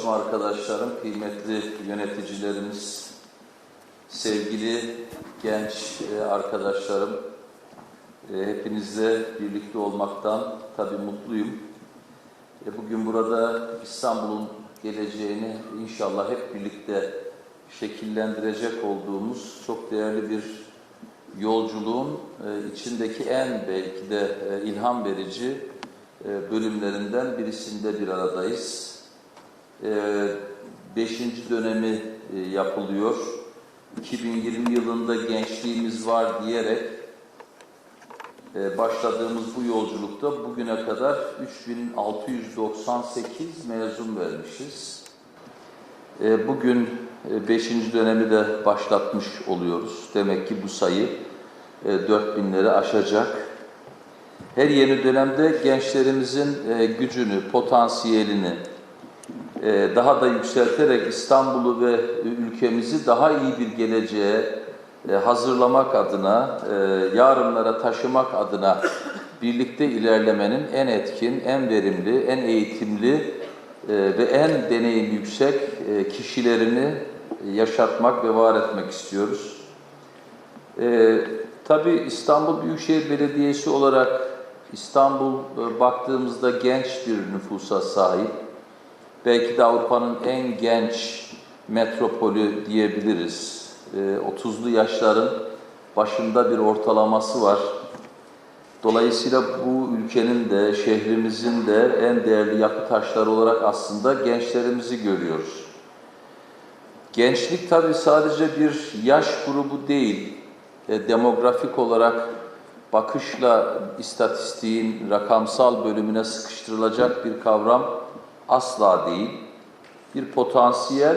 çalışma arkadaşlarım, kıymetli yöneticilerimiz, sevgili genç e, arkadaşlarım, e, hepinizle birlikte olmaktan tabii mutluyum. E, Bugün burada İstanbul'un geleceğini inşallah hep birlikte şekillendirecek olduğumuz çok değerli bir yolculuğun içindeki en belki de ilham verici bölümlerinden birisinde bir aradayız. E, Beşinci dönemi e, yapılıyor. 2020 yılında gençliğimiz var diyerek e, başladığımız bu yolculukta bugüne kadar 3698 mezun vermişiz. E, Bugün 5. dönemi de başlatmış oluyoruz. Demek ki bu sayı e, 4000'leri aşacak. Her yeni dönemde gençlerimizin gücünü, potansiyelini daha da yükselterek İstanbul'u ve ülkemizi daha iyi bir geleceğe e, hazırlamak adına, e, yarınlara taşımak adına birlikte ilerlemenin en etkin, en verimli, en eğitimli e, ve en deneyim yüksek e, kişilerini yaşatmak ve var etmek istiyoruz. E, tabii İstanbul Büyükşehir Belediyesi olarak İstanbul e, baktığımızda genç bir nüfusa sahip. Belki de Avrupa'nın en genç metropolü diyebiliriz. E, 30'lu yaşların başında bir ortalaması var. Dolayısıyla bu ülkenin de, şehrimizin de en değerli yapı taşları olarak aslında gençlerimizi görüyoruz. Gençlik tabii sadece bir yaş grubu değil, e, demografik olarak bakışla istatistiğin rakamsal bölümüne sıkıştırılacak bir kavram asla değil. Bir potansiyel,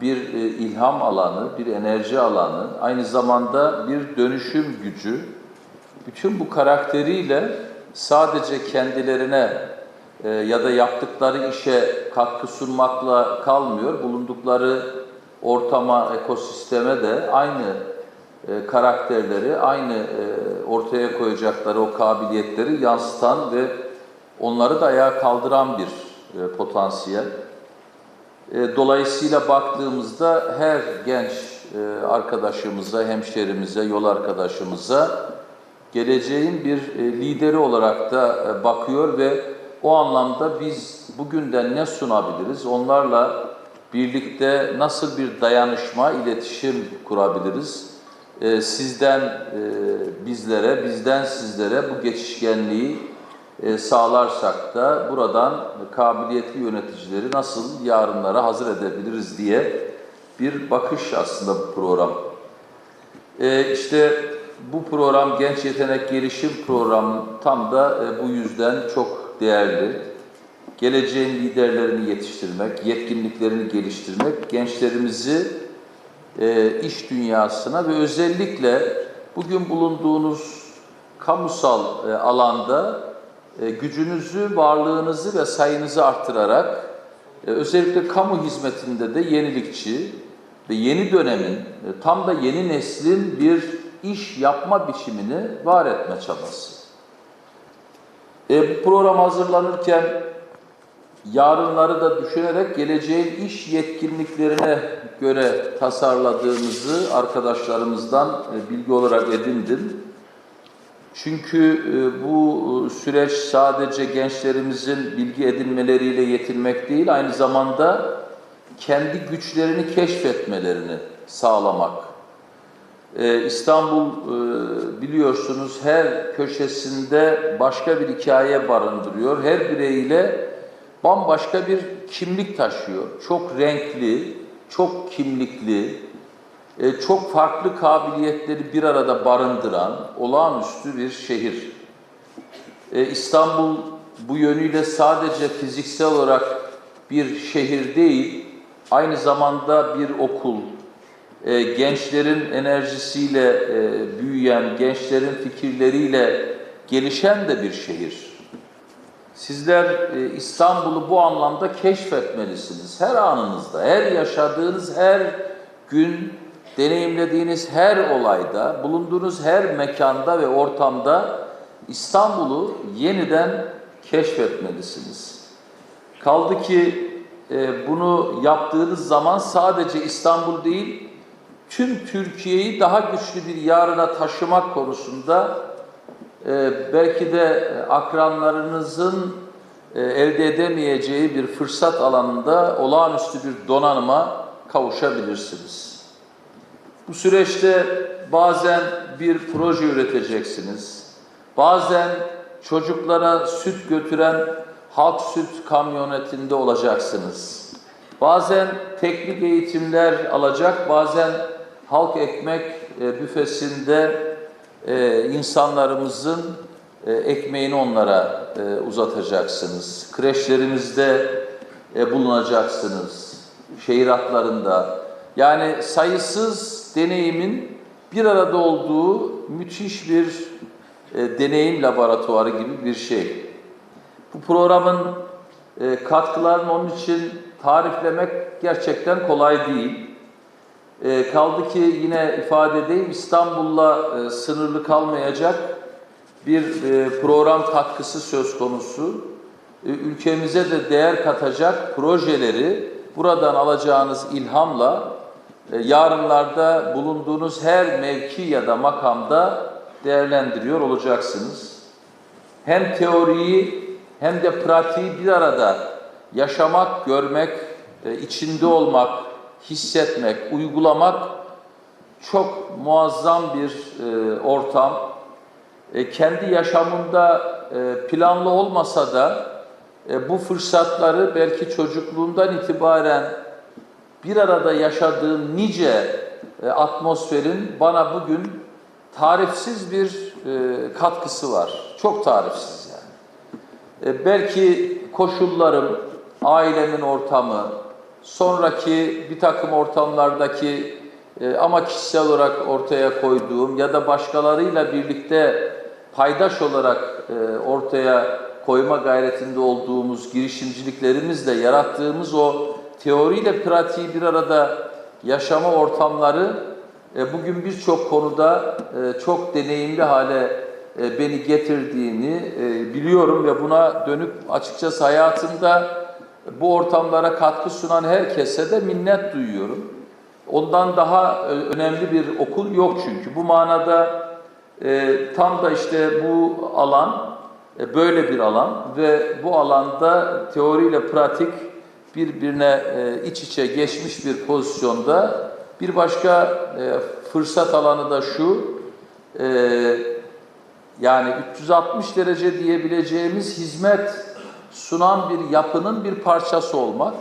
bir e, ilham alanı, bir enerji alanı, aynı zamanda bir dönüşüm gücü. Bütün bu karakteriyle sadece kendilerine e, ya da yaptıkları işe katkı sunmakla kalmıyor. Bulundukları ortama, ekosisteme de aynı e, karakterleri, aynı ortaya koyacakları o kabiliyetleri yansıtan ve onları da ayağa kaldıran bir e, potansiyel. E, dolayısıyla baktığımızda her genç e, arkadaşımıza, hemşerimize, yol arkadaşımıza geleceğin bir e, lideri olarak da e, bakıyor ve o anlamda biz bugünden ne sunabiliriz? Onlarla birlikte nasıl bir dayanışma, iletişim kurabiliriz? E, sizden e, bizlere, bizden sizlere bu geçişkenliği sağlarsak da buradan kabiliyetli yöneticileri nasıl yarınlara hazır edebiliriz diye bir bakış aslında bu program. E, işte bu program Genç Yetenek Gelişim Programı tam da e, bu yüzden çok değerli. Geleceğin liderlerini yetiştirmek, yetkinliklerini geliştirmek, gençlerimizi e, iş dünyasına ve özellikle bugün bulunduğunuz kamusal e, alanda e, gücünüzü, varlığınızı ve sayınızı arttırarak e, özellikle kamu hizmetinde de yenilikçi ve yeni dönemin, e, tam da yeni neslin bir iş yapma biçimini var etme çabası. E, bu program hazırlanırken yarınları da düşünerek geleceğin iş yetkinliklerine göre tasarladığımızı arkadaşlarımızdan e, bilgi olarak edindim. Çünkü e, bu süreç sadece gençlerimizin bilgi edinmeleriyle yetinmek değil, aynı zamanda kendi güçlerini keşfetmelerini sağlamak. Ee, İstanbul e, biliyorsunuz her köşesinde başka bir hikaye barındırıyor. Her bireyiyle bambaşka bir kimlik taşıyor. Çok renkli, çok kimlikli, e, çok farklı kabiliyetleri bir arada barındıran olağanüstü bir şehir. E, İstanbul bu yönüyle sadece fiziksel olarak bir şehir değil, aynı zamanda bir okul, e, gençlerin enerjisiyle büyüyen, gençlerin fikirleriyle gelişen de bir şehir. Sizler İstanbul'u bu anlamda keşfetmelisiniz. Her anınızda, her yaşadığınız her gün deneyimlediğiniz her olayda, bulunduğunuz her mekanda ve ortamda İstanbul'u yeniden keşfetmelisiniz. Kaldı ki e, bunu yaptığınız zaman sadece İstanbul değil, tüm Türkiye'yi daha güçlü bir yarına taşımak konusunda e, belki de akranlarınızın e, elde edemeyeceği bir fırsat alanında olağanüstü bir donanıma kavuşabilirsiniz. Bu süreçte bazen bir proje üreteceksiniz. Bazen çocuklara süt götüren halk süt kamyonetinde olacaksınız. Bazen teknik eğitimler alacak, bazen halk ekmek e, büfesinde e, insanlarımızın e, ekmeğini onlara uzatacaksınız. Kreşlerimizde bulunacaksınız. Şehir hatlarında. Yani sayısız deneyimin bir arada olduğu müthiş bir e, deneyim laboratuvarı gibi bir şey. Bu programın e, katkılarını onun için tariflemek gerçekten kolay değil. E, kaldı ki yine ifade edeyim İstanbul'la e, sınırlı kalmayacak bir e, program katkısı söz konusu. E, ülkemize de değer katacak projeleri buradan alacağınız ilhamla yarınlarda bulunduğunuz her mevki ya da makamda değerlendiriyor olacaksınız. Hem teoriyi hem de pratiği bir arada yaşamak, görmek, e, içinde olmak, hissetmek, uygulamak çok muazzam bir e, ortam. E, kendi yaşamında e, planlı olmasa da e, bu fırsatları belki çocukluğundan itibaren bir arada yaşadığım nice e, atmosferin bana bugün tarifsiz bir e, katkısı var. Çok tarifsiz yani. E, belki koşullarım, ailemin ortamı, sonraki bir takım ortamlardaki e, ama kişisel olarak ortaya koyduğum ya da başkalarıyla birlikte paydaş olarak e, ortaya koyma gayretinde olduğumuz girişimciliklerimizle yarattığımız o teoriyle pratiği bir arada yaşama ortamları e, bugün birçok konuda e, çok deneyimli hale e, beni getirdiğini e, biliyorum ve buna dönük açıkçası hayatımda bu ortamlara katkı sunan herkese de minnet duyuyorum. Ondan daha e, önemli bir okul yok çünkü. Bu manada e, tam da işte bu alan e, böyle bir alan ve bu alanda teoriyle pratik birbirine e, iç içe geçmiş bir pozisyonda. Bir başka e, fırsat alanı da şu e, yani 360 derece diyebileceğimiz hizmet sunan bir yapının bir parçası olmak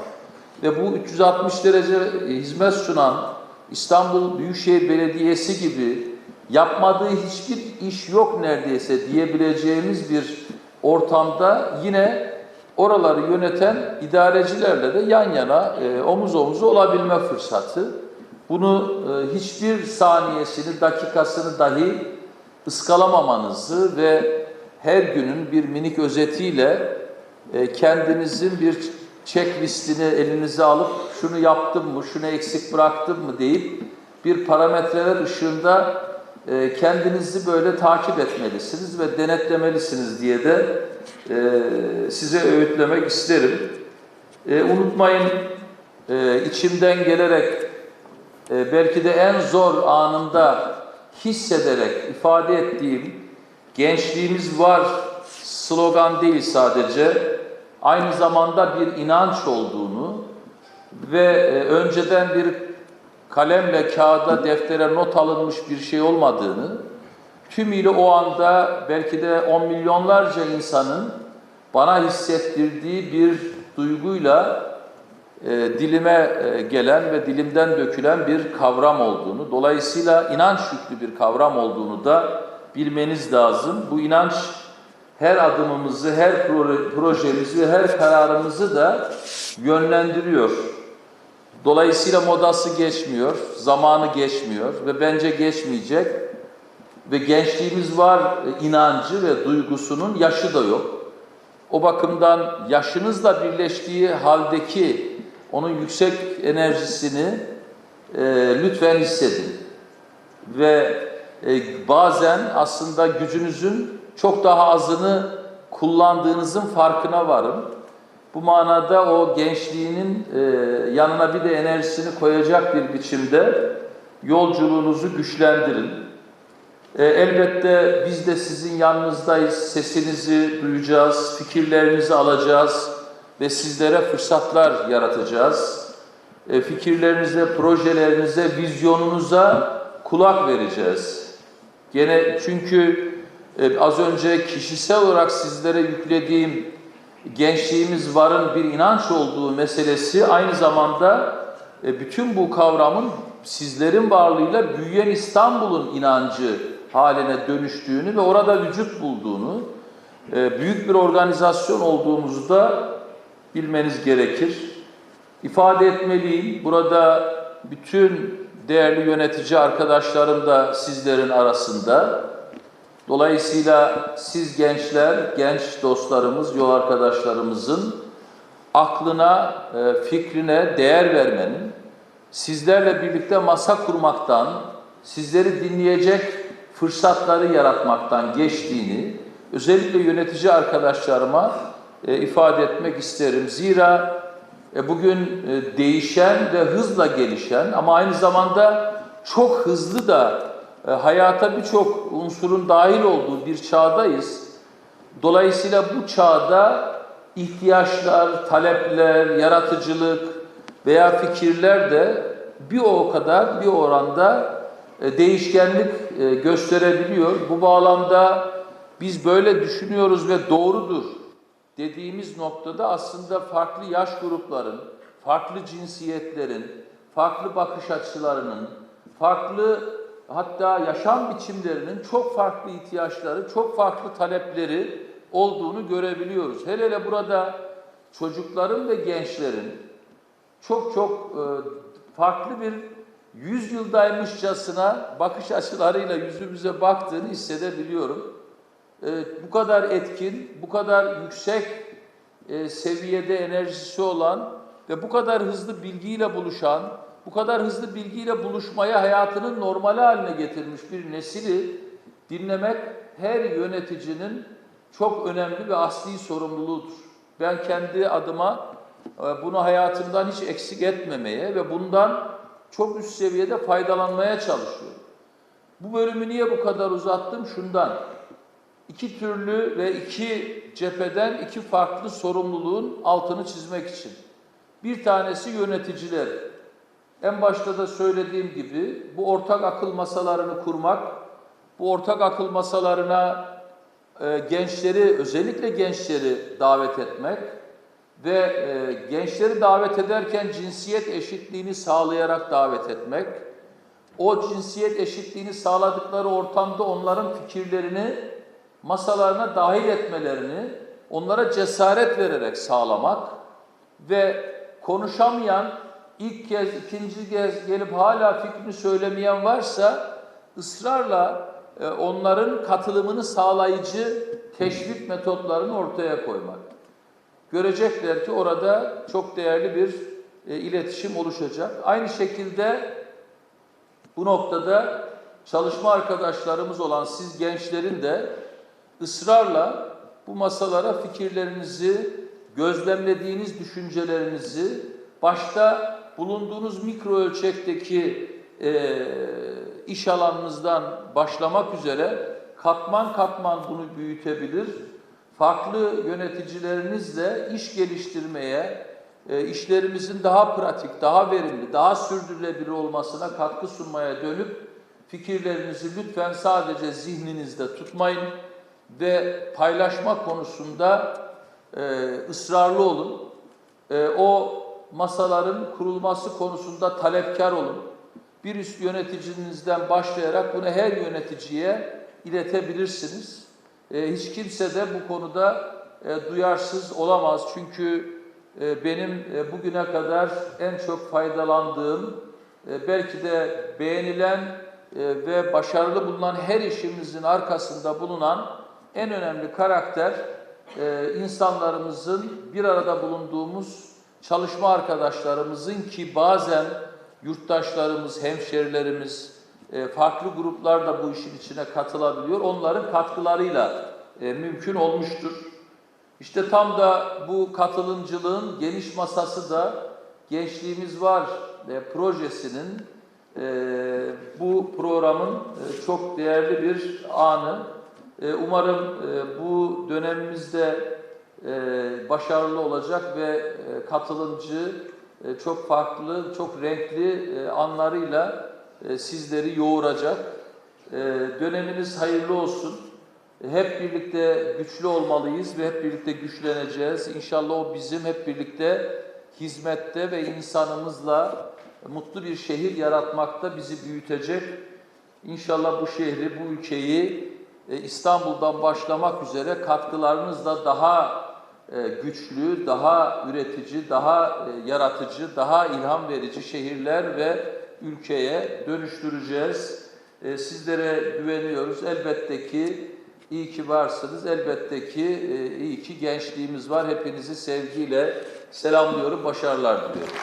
ve bu 360 derece hizmet sunan İstanbul Büyükşehir Belediyesi gibi yapmadığı hiçbir iş yok neredeyse diyebileceğimiz bir ortamda yine oraları yöneten idarecilerle de yan yana e, omuz omuza olabilme fırsatı. Bunu e, hiçbir saniyesini, dakikasını dahi ıskalamamanızı ve her günün bir minik özetiyle e, kendinizin bir checklistini elinize alıp şunu yaptım mı, şunu eksik bıraktım mı deyip bir parametreler ışığında kendinizi böyle takip etmelisiniz ve denetlemelisiniz diye de e, size öğütlemek isterim. E, unutmayın e, içimden gelerek e, belki de en zor anında hissederek ifade ettiğim gençliğimiz var slogan değil sadece aynı zamanda bir inanç olduğunu ve e, önceden bir kalemle kağıda deftere not alınmış bir şey olmadığını tümüyle o anda belki de on milyonlarca insanın bana hissettirdiği bir duyguyla e, dilime e, gelen ve dilimden dökülen bir kavram olduğunu, dolayısıyla inanç yüklü bir kavram olduğunu da bilmeniz lazım. Bu inanç her adımımızı, her projemizi, her kararımızı da yönlendiriyor. Dolayısıyla modası geçmiyor, zamanı geçmiyor ve bence geçmeyecek. Ve gençliğimiz var e, inancı ve duygusunun yaşı da yok. O bakımdan yaşınızla birleştiği haldeki onun yüksek enerjisini e, lütfen hissedin. Ve e, bazen aslında gücünüzün çok daha azını kullandığınızın farkına varın. Bu manada o gençliğinin e, yanına bir de enerjisini koyacak bir biçimde yolculuğunuzu güçlendirin. E, elbette biz de sizin yanınızdayız, sesinizi duyacağız, fikirlerinizi alacağız ve sizlere fırsatlar yaratacağız. E, fikirlerinize, projelerinize, vizyonunuza kulak vereceğiz. Gene çünkü e, az önce kişisel olarak sizlere yüklediğim gençliğimiz varın bir inanç olduğu meselesi aynı zamanda e, bütün bu kavramın sizlerin varlığıyla büyüyen İstanbul'un inancı haline dönüştüğünü ve orada vücut bulduğunu, e, büyük bir organizasyon olduğumuzu da bilmeniz gerekir. İfade etmeliyim. Burada bütün değerli yönetici arkadaşlarım da sizlerin arasında. Dolayısıyla siz gençler, genç dostlarımız, yol arkadaşlarımızın aklına, e, fikrine değer vermenin, sizlerle birlikte masa kurmaktan, sizleri dinleyecek fırsatları yaratmaktan geçtiğini özellikle yönetici arkadaşlarıma e, ifade etmek isterim. Zira e, bugün değişen ve hızla gelişen ama aynı zamanda çok hızlı da hayata birçok unsurun dahil olduğu bir çağdayız. Dolayısıyla bu çağda ihtiyaçlar, talepler, yaratıcılık veya fikirler de bir o kadar bir oranda e, değişkenlik e, gösterebiliyor. Bu bağlamda biz böyle düşünüyoruz ve doğrudur dediğimiz noktada aslında farklı yaş grupların, farklı cinsiyetlerin, farklı bakış açılarının, farklı hatta yaşam biçimlerinin çok farklı ihtiyaçları, çok farklı talepleri olduğunu görebiliyoruz. Hele hele burada çocukların ve gençlerin çok çok e, farklı bir yüzyıldaymışçasına bakış açılarıyla yüzümüze baktığını hissedebiliyorum. E, bu kadar etkin, bu kadar yüksek e, seviyede enerjisi olan ve bu kadar hızlı bilgiyle buluşan, bu kadar hızlı bilgiyle buluşmaya hayatının normali haline getirmiş bir nesili dinlemek her yöneticinin çok önemli ve asli sorumluluğudur. Ben kendi adıma e, bunu hayatımdan hiç eksik etmemeye ve bundan çok üst seviyede faydalanmaya çalışıyorum. Bu bölümü niye bu kadar uzattım? Şundan. İki türlü ve iki cepheden iki farklı sorumluluğun altını çizmek için. Bir tanesi yöneticiler. En başta da söylediğim gibi bu ortak akıl masalarını kurmak, bu ortak akıl masalarına e, gençleri, özellikle gençleri davet etmek ve e, gençleri davet ederken cinsiyet eşitliğini sağlayarak davet etmek, o cinsiyet eşitliğini sağladıkları ortamda onların fikirlerini masalarına dahil etmelerini onlara cesaret vererek sağlamak ve konuşamayan ilk kez, ikinci kez gelip hala fikrini söylemeyen varsa ısrarla e, onların katılımını sağlayıcı teşvik metotlarını ortaya koymak. Görecekler ki orada çok değerli bir e, iletişim oluşacak. Aynı şekilde bu noktada çalışma arkadaşlarımız olan siz gençlerin de ısrarla bu masalara fikirlerinizi, gözlemlediğiniz düşüncelerinizi, başta bulunduğunuz mikro ölçekteki e, iş alanınızdan başlamak üzere katman katman bunu büyütebilir. Farklı yöneticilerinizle iş geliştirmeye, e, işlerimizin daha pratik, daha verimli, daha sürdürülebilir olmasına katkı sunmaya dönüp fikirlerinizi lütfen sadece zihninizde tutmayın ve paylaşma konusunda e, ısrarlı olun. E, o masaların kurulması konusunda talepkar olun. Bir üst yöneticinizden başlayarak bunu her yöneticiye iletebilirsiniz. E, hiç kimse de bu konuda e, duyarsız olamaz. Çünkü e, benim e, bugüne kadar en çok faydalandığım, e, belki de beğenilen e, ve başarılı bulunan her işimizin arkasında bulunan en önemli karakter e, insanlarımızın bir arada bulunduğumuz çalışma arkadaşlarımızın ki bazen yurttaşlarımız, hemşerilerimiz, e, farklı gruplar da bu işin içine katılabiliyor. Onların katkılarıyla e, mümkün olmuştur. İşte tam da bu katılımcılığın geniş masası da Gençliğimiz Var e, projesinin bu programın çok değerli bir anı. Umarım bu dönemimizde başarılı olacak ve e, katılımcı e, çok farklı, çok renkli e, anlarıyla e, sizleri yoğuracak. E, döneminiz hayırlı olsun. Hep birlikte güçlü olmalıyız ve hep birlikte güçleneceğiz. İnşallah o bizim hep birlikte hizmette ve insanımızla mutlu bir şehir yaratmakta bizi büyütecek. İnşallah bu şehri, bu ülkeyi e, İstanbul'dan başlamak üzere katkılarınızla daha e, güçlü, daha üretici, daha e, yaratıcı, daha ilham verici şehirler ve ülkeye dönüştüreceğiz. E, Sizlere güveniyoruz. Elbette ki iyi ki varsınız. Elbette ki e, iyi ki gençliğimiz var. Hepinizi sevgiyle selamlıyorum. Başarılar diliyorum.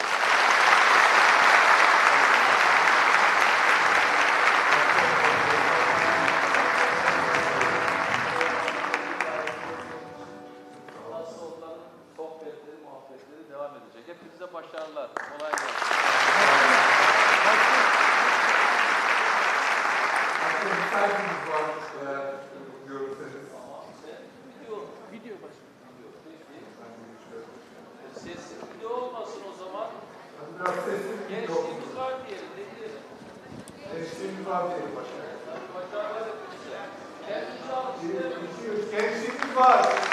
Gençliğimiz var. Kıymetli